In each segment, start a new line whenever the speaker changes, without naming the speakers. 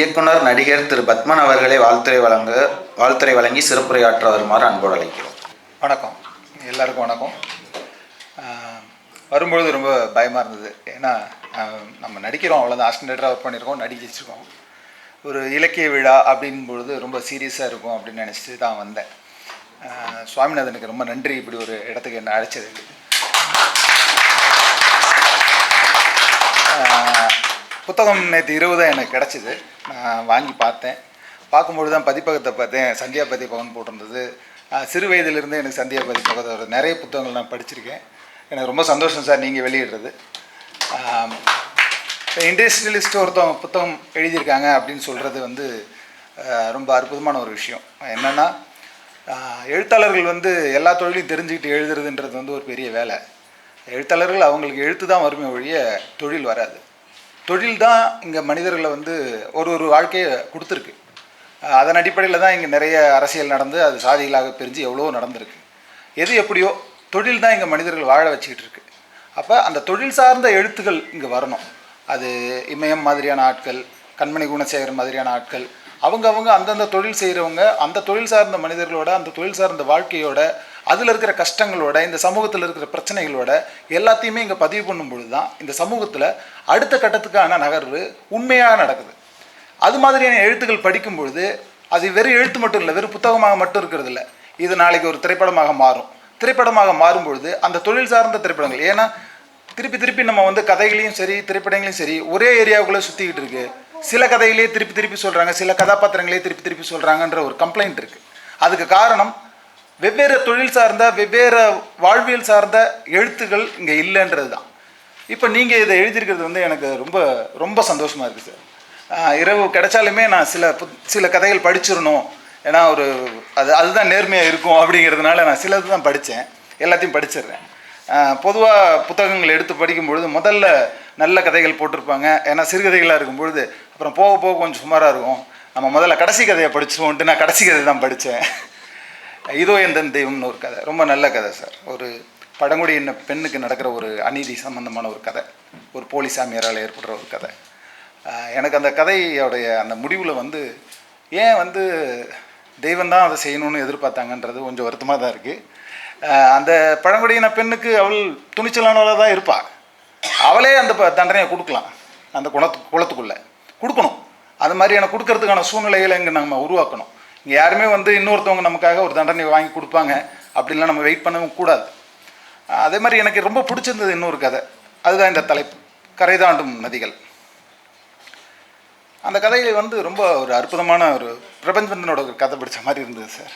இயக்குனர் நடிகர் திரு. பத்மன் அவர்களை வாழ்த்துறை வழங்க வாழ்த்துறை வழங்கி சிறப்புரையாற்ற வருமாறு அன்போடு அழைக்கிறோம்.
வணக்கம். எல்லாருக்கும் வணக்கம். வரும்பொழுது ரொம்ப பயமாக இருந்தது. ஏன்னா நம்ம நடிக்கிறோம் அவ்வளோதான் அசிஸ்டண்ட்டாக ஒர்க் பண்ணியிருக்கோம் நடிக்க வச்சுருக்கோம் ஒரு இலக்கிய விழா அப்படின் பொழுது ரொம்ப சீரியஸாக இருக்கும் அப்படின்னு நினச்சிட்டு தான் வந்தேன். சுவாமிநாதனுக்கு ரொம்ப நன்றி. இப்படி ஒரு இடத்துக்கு என்னை அழைச்சதுக்கு. புத்தகம் நேற்று இருபது தான் எனக்கு கிடச்சிது. நான் வாங்கி பார்த்தேன். பார்க்கும்பொழுது தான் பதிப்பகத்தை பார்த்தேன். சந்தியா பதிப்பகம்னு போட்டிருந்தது. சிறு வயதிலிருந்து எனக்கு சந்தியா பதிப்பகத்தோட நிறைய புத்தகங்கள் நான் படிச்சிருக்கேன். எனக்கு ரொம்ப சந்தோஷம் சார் நீங்கள் வெளியிடுறது. இண்டஸ்ட்ரியலிஸ்ட் ஒருத்தவங்க புத்தகம் எழுதியிருக்காங்க அப்படின்னு சொல்கிறது வந்து ரொம்ப அற்புதமான ஒரு விஷயம். என்னென்னா எழுத்தாளர்கள் வந்து எல்லா தொழிலையும் தெரிஞ்சுக்கிட்டு எழுதுறதுன்றது வந்து ஒரு பெரிய வேலை. எழுத்தாளர்கள் அவங்களுக்கு எழுத்து தான் வறுமை ஒழிய தொழில் வராது. தொழில் தான் இங்கே மனிதர்களை வந்து ஒரு ஒரு வாழ்க்கையை கொடுத்துருக்கு. அதன் அடிப்படையில் தான் இங்கே நிறைய அரசியல் நடந்து அது சாதிகளாக பிரிஞ்சு எவ்வளோ நடந்திருக்கு. எது எப்படியோ தொழில் தான் இங்கே மனிதர்கள் வாழ வச்சுக்கிட்டு இருக்கு. அப்போ அந்த தொழில் சார்ந்த எழுத்துக்கள் இங்கே வரணும். அது இமயம் மாதிரியான ஆட்கள் கண்மணி குணசேகரன் மாதிரியான ஆட்கள் அவங்கவுங்க அந்தந்த தொழில் செய்கிறவங்க அந்த தொழில் சார்ந்த மனிதர்களோட அந்த தொழில் சார்ந்த வாழ்க்கையோட அதில் இருக்கிற கஷ்டங்களோட இந்த சமூகத்தில் இருக்கிற பிரச்சனைகளோட எல்லாத்தையுமே இங்கே பதிவு பண்ணும் பொழுது தான் இந்த சமூகத்தில் அடுத்த கட்டத்துக்கான நகர்வு உண்மையாக நடக்குது. அது மாதிரியான எழுத்துக்கள் படிக்கும் பொழுது அது வெறும் எழுத்து மட்டும் இல்லை வெறும் புத்தகமாக மட்டும் இருக்கிறது இல்லை இது நாளைக்கு ஒரு திரைப்படமாக மாறும். திரைப்படமாக மாறும்பொழுது அந்த தொழில் சார்ந்த திரைப்படங்கள் ஏன்னா திருப்பி திருப்பி நம்ம வந்து கதைகளையும் சரி திரைப்படங்களையும் சரி ஒரே ஏரியாவுக்குள்ளே சுற்றிக்கிட்டு இருக்கு. சில கதைகளையே திருப்பி திருப்பி சொல்கிறாங்க சில கதாபாத்திரங்களே திருப்பி திருப்பி சொல்கிறாங்கன்ற ஒரு கம்ப்ளைண்ட் இருக்குது அதுக்கு காரணம் வெவ்வேறு தொழில் சார்ந்த வெவ்வேறு வாழ்வியல் சார்ந்த எழுத்துக்கள் இங்கே இல்லைன்றது தான் இப்போ நீங்கள் இதை எழுதியிருக்கிறது வந்து எனக்கு ரொம்ப ரொம்ப சந்தோஷமாக இருக்குது சார் இரவு கிடைச்சாலுமே நான் சில புத் சில கதைகள் படிச்சிடணும். ஏன்னா ஒரு அது அதுதான் நேர்மையாக இருக்கும் அப்படிங்கிறதுனால நான் சிலது தான் படித்தேன் எல்லாத்தையும் படிச்சிடுறேன். பொதுவாக புத்தகங்கள் எடுத்து படிக்கும் பொழுது முதல்ல நல்ல கதைகள் போட்டிருப்பாங்க. ஏன்னா சிறுகதைகளாக இருக்கும் பொழுது அப்புறம் போக போக கொஞ்சம் சுமாராக இருக்கும். நம்ம முதல்ல கடைசி கதையை படிச்சிருவோன்ட்டு நான் கடைசி கதை தான் படித்தேன் இதோ எந்தன் தெய்வம்னு ஒரு கதை. ரொம்ப நல்ல கதை சார். ஒரு பழங்குடியின பெண்ணுக்கு நடக்கிற ஒரு அநீதி சம்பந்தமான ஒரு கதை. ஒரு போலி சாமியாரால் ஏற்படுற ஒரு கதை. எனக்கு அந்த கதையோடைய அந்த முடிவில் வந்து ஏன் வந்து தெய்வம் தான் அதை செய்யணும்னு எதிர்பார்த்தாங்கன்றது கொஞ்சம் வருத்தமாக தான் இருக்குது அந்த பழங்குடியின பெண்ணுக்கு அவள் துணிச்சலானவளாக தான் இருப்பாள் அவளே அந்த ப- தண்டனையை கொடுக்கலாம். அந்த குணத்து குளத்துக்குள்ளே. கொடுக்கணும். அது மாதிரியான கொடுக்கறதுக்கான சூழ்நிலைகளை இங்கே நம்ம உருவாக்கணும். இங்கே யாருமே வந்து இன்னொருத்தவங்க நமக்காக ஒரு தண்டனை வாங்கி கொடுப்பாங்க. அப்படின்லாம் நம்ம வெயிட் பண்ணவும் கூடாது. அதே மாதிரி எனக்கு ரொம்ப பிடிச்சிருந்தது இன்னொரு கதை. அதுதான் இந்த தலைப்பு. கரை தாண்டும் நதிகள். அந்த கதையில் வந்து ரொம்ப ஒரு அற்புதமான ஒரு பிரபஞ்சந்தனோட ஒரு கதை பிடிச்ச மாதிரி இருந்தது சார்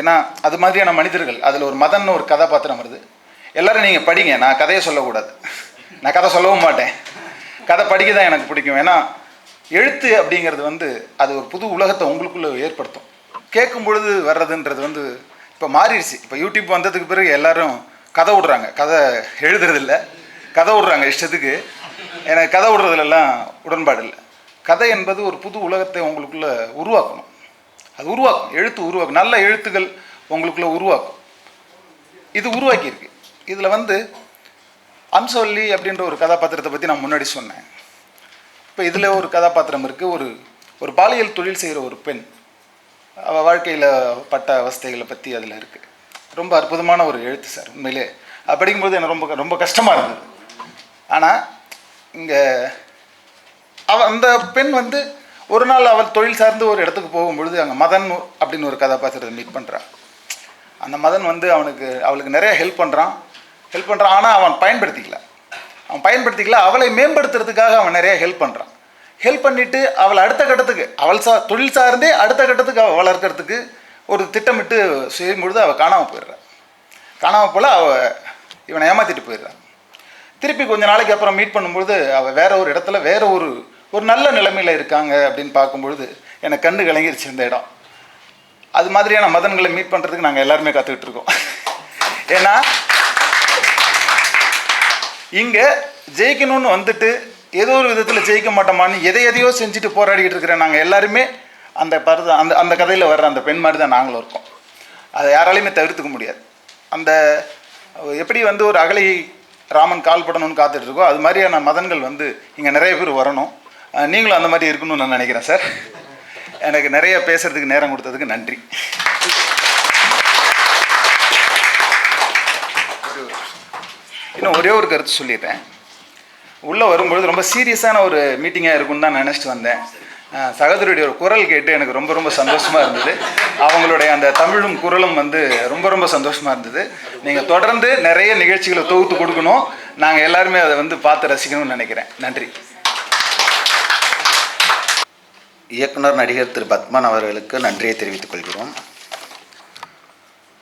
ஏன்னா அது மாதிரியான மனிதர்கள் அதில் ஒரு மதன்னு ஒரு கதாபாத்திரம் வருது. எல்லாரும் நீங்கள் படிங்க. நான் கதையை சொல்லக்கூடாது. நான் கதை சொல்லவும் மாட்டேன். கதை படிக்க தான் எனக்கு பிடிக்கும். ஏன்னா எழுத்து அப்படிங்கிறது வந்து அது ஒரு புது உலகத்தை உங்களுக்குள்ளே ஏற்படுத்தும். கேட்கும் பொழுது வர்றதுன்றது வந்து இப்போ மாறிடுச்சு. இப்போ யூடியூப் வந்ததுக்கு பிறகு எல்லாரும் கதை விடுறாங்க. கதை எழுதுறதில்ல. கதை விடுறாங்க இஷ்டத்துக்கு. எனக்கு கதை விடுறதுலலாம் உடன்பாடு இல்லை. கதை என்பது ஒரு புது உலகத்தை உங்களுக்குள்ளே உருவாக்கணும். அது உருவாக்கும். எழுத்து உருவாக்கும். நல்ல எழுத்துக்கள் உங்களுக்குள்ளே உருவாக்கும். இது உருவாக்கியிருக்கு. இதில் வந்து அம்சவல்லி அப்படின்ற ஒரு கதாபாத்திரத்தை பற்றி நான் முன்னாடி சொன்னேன். இப்போ இதில் ஒரு கதாபாத்திரம் இருக்குது ஒரு ஒரு பாலியல் தொழில் செய்கிற ஒரு பெண். அவள் வாழ்க்கையில் பட்ட அவஸ்தைகளை பற்றி அதில் இருக்குது ரொம்ப அற்புதமான ஒரு எழுத்து சார் உண்மையிலே. அது படிக்கும்போது எனக்கு ரொம்ப ரொம்ப கஷ்டமாக இருந்தது. ஆனால் இங்கே அவ அந்த பெண் வந்து ஒரு நாள் அவள் தொழில் சார்ந்து ஒரு இடத்துக்கு போகும்பொழுது அங்கே மதன் அப்படின்னு ஒரு கதாபாத்திரத்தை மீட் பண்ணுறான் அந்த மதன் வந்து அவனுக்கு அவளுக்கு நிறைய ஹெல்ப் பண்ணுறான் ஹெல்ப் பண்ணுறான் ஆனால் அவன் பயன்படுத்திக்கல. அவன் பயன்படுத்திக்கல அவளை மேம்படுத்துறதுக்காக அவன் நிறைய ஹெல்ப் பண்ணுறான் ஹெல்ப் பண்ணிவிட்டு அவளை அடுத்த கட்டத்துக்கு அவள் சா தொழில் சார்ந்தே அடுத்த கட்டத்துக்கு அவள் வளர்க்கறதுக்கு ஒரு திட்டமிட்டு செய்யும் பொழுது அவள் காணாமல் போயிடுறான் காணாமல் போல் அவள் இவனை ஏமாற்றிட்டு போயிடுறான் திருப்பி கொஞ்சம் நாளைக்கு அப்புறம் மீட் பண்ணும்பொழுது அவள் வேற ஒரு இடத்துல வேற ஒரு ஒரு நல்ல நிலைமையில் இருக்காங்க அப்படின்னு பார்க்கும்பொழுது எனக்கு கண்டு கலங்கிருச்சு இந்த இடம். அது மாதிரியான மதன்களை மீட் பண்ணுறதுக்கு நாங்கள் எல்லாருமே காத்துக்கிட்டு இருக்கோம். ஏன்னா இங்கே ஜெயிக்கணும்னு வந்துட்டு ஏதோ ஒரு விதத்தில் ஜெயிக்க மாட்டோமான்னு எதை எதையோ செஞ்சுட்டு போராடிக்கிட்டு இருக்கிற நாங்கள் எல்லாருமே அந்த பருத அந்த அந்த கதையில் வர்ற அந்த பெண் மாதிரி தான் நாங்களும் இருக்கோம். அதை யாராலையுமே தவிர்த்துக்க முடியாது. அந்த எப்படி வந்து ஒரு அகலை ராமன் கால்படணும்னு காத்துட்ருக்கோ காத்துட்டு இருக்கோ அது மாதிரியான மதன்கள் வந்து இங்கே நிறைய பேர் வரணும். நீங்களும் அந்த மாதிரி இருக்கணும்னு நான் நினைக்கிறேன் சார். எனக்கு நிறைய பேசுகிறதுக்கு நேரம் கொடுத்ததுக்கு நன்றி. இன்னும் ஒரே ஒரு கருத்து சொல்லிடுறேன் உள்ளே வரும்பொழுது ரொம்ப சீரியஸான ஒரு மீட்டிங்காக இருக்கும்னு தான் நினச்சிட்டு வந்தேன். சகோதரியுடைய ஒரு குரல் கேட்டு எனக்கு ரொம்ப ரொம்ப சந்தோஷமாக இருந்தது. அவங்களுடைய அந்த தமிழும் குரலும் வந்து ரொம்ப ரொம்ப சந்தோஷமாக இருந்தது. நீங்கள் தொடர்ந்து நிறைய நிகழ்ச்சிகளை தொகுத்து கொடுக்கணும். நாங்கள் எல்லாருமே அதை வந்து பார்த்து ரசிக்கணும்னு நினைக்கிறேன். நன்றி.
இயக்குனர் நடிகர் திரு பத்மன் அவர்களுக்கு நன்றியை தெரிவித்துக் கொள்கிறோம்.